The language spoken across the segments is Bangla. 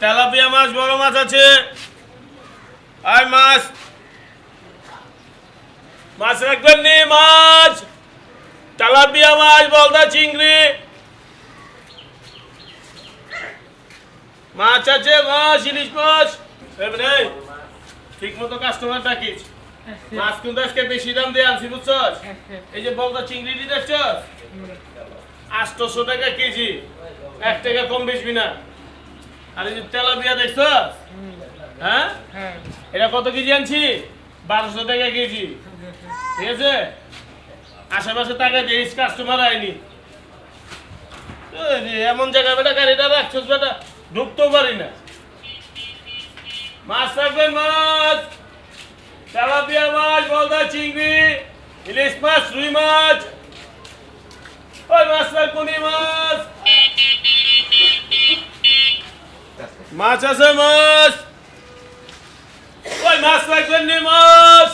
তেলাপিয়া মাছ বড় মাছ আছে। আর মাছ। মাছ রাখবেন নি, মাছ। তেলাপিয়া মাছ, বলদা চিংড়ি। মাছ আছে, মাছ, ইলিশ মাছ। ঠিক মতো কাস্টমার ডাকিস। মাছ কিন্তু আজকে বেশি দাম দিয়ে আনছি, বুঝছস? এই যে বলদা চিংড়ি দেখছস? আটশোশো টাকা কেজি। এক টাকা কম বেচবি না। আর এই যে তেলাপিয়া দেখছস হ্যাঁ? এটা কত কেজি আনছি? বারোশো টাকা কেজি। ঠিক আছে? আশেপাশে টাকা দিয়েছি কাস্টমার রে, এমন জায়গায় বেটা গাড়িটা রাখছস বেটা ঢুকতেও পারি না। মাছ থাকবেন মাছ। তেলাপিয়া মাছ বলদা চিংড়ি ইলিশ মাছ রুই মাছ। ওই মাছ রাখুনি মাছ। মাছ আছে মাছ। ওই মাছ রাখবেন নি মাছ।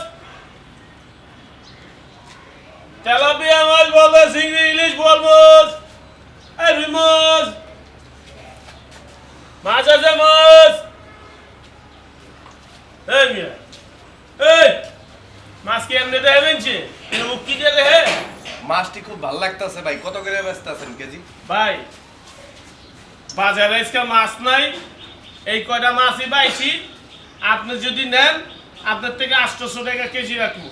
তেলাপিয়া মাছ চিংড়ি ইলিশ বল মাছ। এই মাছ। মাছ আছে মাছ। এই মিয়া এই মাছ কি এমনি দেবেন ছে মুখ কি দিয়ে হে মাছটি খুব ভালো লাগতেছে ভাই কত করে ব্যস্ত আছেন কেজি? ভাই বাজারে আজকে মাছ নাই। এই কয়টা মাছই পাইছি আপনি যদি নেন আপনার থেকে আটশোশো টাকা কেজি রাখব।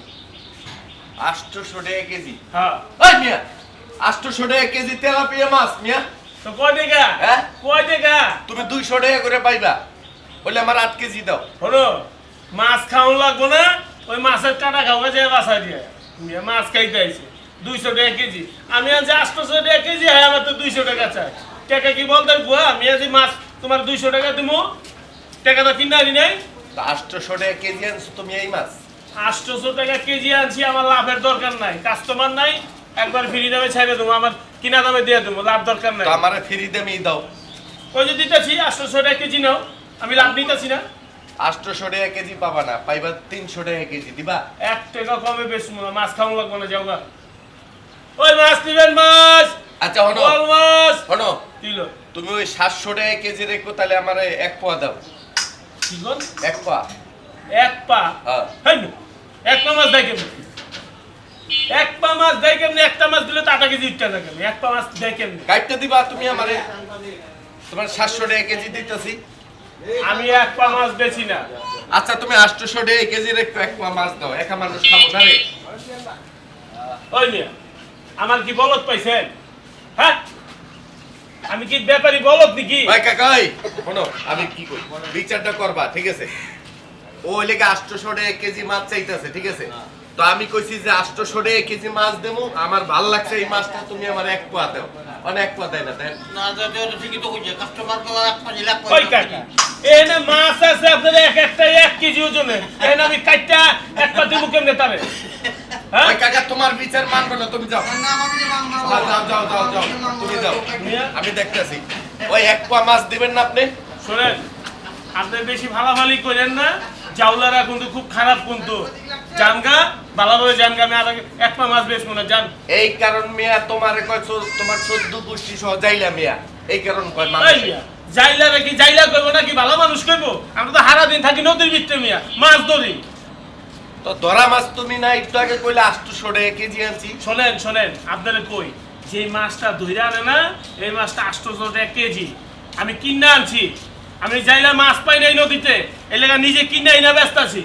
আটশোশো টাকা কেজি? হ্যাঁ। মিয়া আটশোশো টাকা কেজি তেলাপিয়া মাছ মিয়া। তো কয় টাকা? হ্যাঁ? কয় টাকা? তুমি দুইশো টাকা করে পাইবা। বলে আমার আট কেজি দাও। হলো মাছ লাগবো না ওই মাছের কাটা খাওয়া যায় বাসা দিয়ে। মিয়া মাছ খাইতে আইছে। দুইশো টাকা কেজি। আমি আজ আটশোশো টাকা কেজি হয় আমার তো দুইশো টাকা চাই। টাকা কি বলতেন বুয়া? আমি আজ মাছ তোমার দুইশো টাকা দিমু। টাকাটা কিনা আনি নাই। তা আটশোশো টাকা কেজি আনছো তুমি এই মাছ? আটশোশো টাকা কেজি আনছি আমার লাভের দরকার নাই। কাস্টমার নাই একবার ফ্রি দামে ছেড়ে দেবো আমার কিনা দামে দিয়ে দেবো লাভ দরকার নাই। আমার ফ্রি দামেই দাও। ওই যে দিতেছি আটশোশো টাকা কেজি নাও। আমি লাভ নিতেছি না। আটশোশো টাকা কেজি পাবা না পাইবা তিনশো টাকা কেজি দিবা? এক টাকা কমে বেশ মাছ খাওয়া লাগবে না যাও গা। ওই মাছ নিবেন মাছ। আচ্ছা হনো। মাছ। হনো। দিল। তুমি ওই সাতশো টাকা কেজি রেখো তাহলে আমার এক পোয়া দাও। কি গন এক পোয়া এক পা? হ্যাঁ। এক পা মাছ দেয় কেমনি? এক পা মাছ দেয় কেমনি? একটা মাছ দিলে তো আটা কেজি ইটটা দেয় কেমনি এক পা মাছ দেয় কেমনি? গাইডটা দিবা তুমি আমারে। তোমার সাতশো টাকা কেজি দিতেছি। আমি এক পা মাছ বেছি না। আচ্ছা তুমি আটশোশো টাকা কেজি রেখো এক পোয়া মাছ দাও। একা মানুষ খাব না রে। ওই মিয়া আমার কি বলত পাইছেন? হ্যাঁ? আমি কি ব্যাপারী বলত নাকি? ভাই কাকা ওই শোনো আমি কি করি? বিচারটা করবা ঠিক আছে? ও লেগে আটশোশো টাকা কেজি মাছ চাইতেছে ঠিক আছে? তো আমি কইছি যে আটশোশো টাকা কেজি মাছ দেবো আমার ভালো লাগছে এই মাছটা তুমি আমার এক পোয়া দাও। এক পোয়া দেয় না দেন। না যাতে ঠিকই তো কইছে কাস্টমার কল এক পাঁচ লাখ ওই কাকা? এনে মাছ আছে আপনার এক একটা এক কেজি ওজনের। এনে আমি কাইটা এক পা দিব কেমনে তারে? ওই কাকা তোমার বিচার মানবে না তুমি যাও। না আমাকে মানবো যাও যাও যাও যাও যাও তুমি যাও। আমি দেখতেছি। ওই এক মাছ দিবেন না আপনি? শোনেন আপনি বেশি ভালাভালি করেন না। জাউলারা কিন্তু খুব খারাপ কিন্তু। জানগা ভালোভাবে জানগা আমি আর এক পা মাছ বেশ মনে জান এই কারণ মিয়া তোমার কয় তোমার চোদ্দ গোষ্ঠী সহ যাইলা মিয়া। এই কারণ কয় মানুষ। জাইলা নাকি জাইলা কইবো নাকি? ভালো মানুষ কইবো? আমরা তো হারা দিন থাকি নদীর ভিতরে মিয়া মাছ ধরি। তো ধরা মাছ তুমি না একটু আগে কইলে আটশোশো টাকা কেজি আনছি। শোনেন শোনেন আপনারা কই যে মাছটা ধইরা আনে না এই মাছটা আটশোশো টাকা কেজি। আমি কিনা আনছি। আমি যাইলা মাছ পাই নাই নদীতে এই লেগা নিজে কিনা আইনা ব্যস্ত আছি।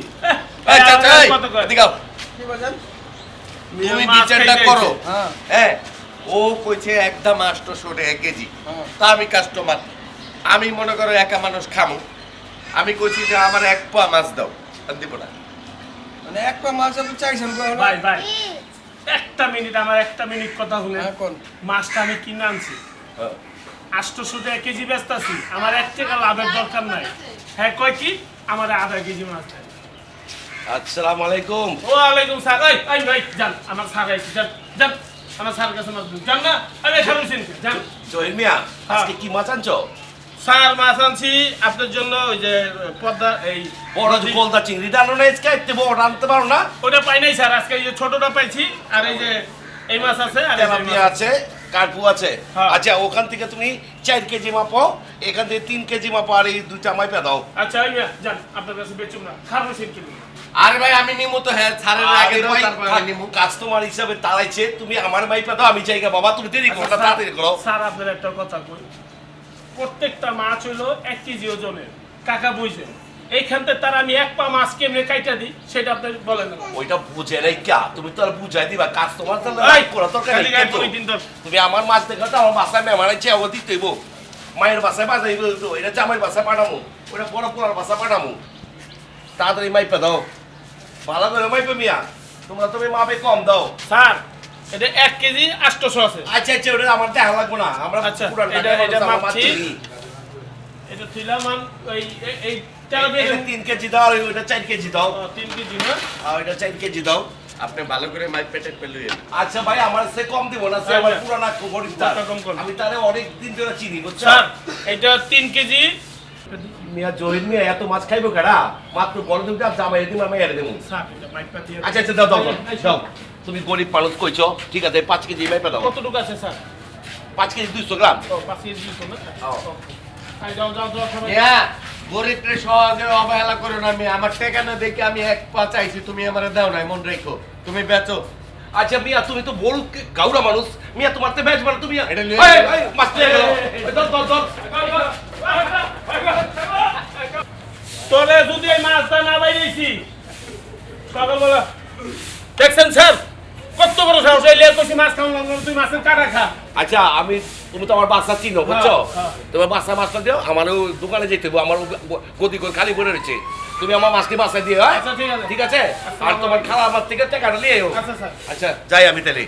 এই চাচা এই, কত কয়? এদিকে তুমি বিচারটা করো। হ্যাঁ। হ্যাঁ ও কইছে একদম আটশোশো টাকা কেজি। হ্যাঁ। তা আমি কাস্টমার আমি মনে করো একা মানুষ খামু। আমি কইছি যে আমার এক পোয়া মাছ দাও দিব না। মানে এক মাছ আপনি চাইছেন ভাই ভাই একটা মিনিট আমার একটা মিনিট কথা হলে হ্যাঁ মাছটা আমি কিনে আনছি। হ্যাঁ। আটশোশো টাকা কেজি ব্যস্ত আছি। আমার এক টাকা লাভের দরকার নাই। হ্যাঁ কয় কি? আমার আধা কেজি মাছ চাই। আসসালামু আলাইকুম ওয়ালাইকুম সালাম। এই এই ভাই যান। আমার স্যার আইছে যান যান। আমার স্যার কাছে মাছ দিন যান না? আমি এখানে বসে যান। জহির মিয়া আজকে কি মাছ আনছো? স্যার মাছ আনছি আপনার জন্য ওই যে পদ্মা এই বড় যে চিংড়িটা আনো না আজকে এতে বড় আনতে পারো না? ওটা পাই নাই স্যার আজকে এই যে ছোটটা পাইছি আর এই যে এই মাছ আছে আর তেলাপিয়া আছে কার্পু আছে। হ্যাঁ। আচ্ছা ওখান থেকে তুমি চার কেজি মাপো এখান থেকে তিন কেজি মাপো আর এই দুইটা মাইপা দাও। আচ্ছা এই যান আপনার কাছে বেচুম না। আরে ভাই আমি নিমু তো হ্যাঁ ছাড়ের আগে নিমু। কাস্টমার হিসাবে তাড়াইছে তুমি আমার মাইপা দাও আমি চাইগা বাবা তুমি দেরি করো আচ্ছা, তাড়াতাড়ি করো। স্যার আপনার একটা কথা কই। প্রত্যেকটা মাছ হইল এক কেজি ওজনের। কাকা বুঝছেন এইখান থেকে তার আমি এক পা মাছ কেমনে কাইটা দিই সেটা আপনি বলেন। ওইটা বুঝে কা? তুমি তো আর বুঝাই দিবা কাস্টমার তো এই, করা তো। তুমি আমার মাছ দেখো তো আমার বাসায় মেহমান আছে ও দিতে মায়ের বাসায় বাজাইব তো এটা জামাই বাসায় পাঠামু ওটা বড় পোলার বাসায় পাঠামু। তাড়াতাড়ি মাইপা দাও। ভালো করে মাইপে মিয়া তোমরা তুমি মাপে কম দাও। স্যার এটা এক কেজি আটশোশো আছে। আচ্ছা আচ্ছা ওটা আমার দেখা লাগবো না। আমরা আচ্ছা, এটা- এটা মাপছি। এটা ওই এই- এই তেরো কেজি। তিন কেজি দাও আর ওইটা চার কেজি দাও। তিন কেজি না? আর ওইটা চার কেজি দাও। আপনি ভালো করে মাইক পেটে পেলুই আচ্ছা ভাই আমার সে কম দিব না সে আমার। পুরানা করো। আমি তারে অনেক দিন ধরে চিনি বুঝছ? স্যার এটা তিন কেজি। মিয়া জহির মিয়া এত মাছ খাইবো কেডা? মাত্র বড় দিন জামাই দিন আমি দেবো। আচ্ছা আচ্ছা দাও দাও দাও, দাও। তুমি গরিব মানুষ কইছো ঠিক আছে পাঁচ কেজি মাইপা দাও। কতটুকু আছে স্যার? পাঁচ কেজি দুইশো গ্রাম। ও পাঁচ কেজি দিছো না? যাও যাও যাও সবাই। হ্যাঁ গরিবরে সহজে অবহেলা করো না আমি আমার টাকা দেখে আমি এক পা চাইছি তুমি আমার দাও নাই মন রেখো। তুমি বেচো। আচ্ছা মিয়া তুমি তো বড় গাউরা মানুষ। মিয়া তোমার তো বেচ মানে তুমি তোলে যদি এই মাছটা না বাইরেছি সকালবেলা দেখছেন স্যার? কত বড় সাহস এই লিয়ে কইছি মাছ খাওয়া লাগবে তুই মাছের কাটা খা। আচ্ছা আমি তুমি তো আমার বাসা চিনো বুঝছ? হ্যাঁ। তোমার বাসা মাছটা দিও আমারও দোকানে যেতে হবে আমার গতি করে খালি পড়ে রয়েছে। তুমি আমার মাছকে বাসায় দিও হ্যাঁ? আচ্ছা ঠিক আছে। আর তোমার খালা আমার থেকে টাকাটা নিয়ে। আচ্ছা আচ্ছা যাই আমি তাহলে।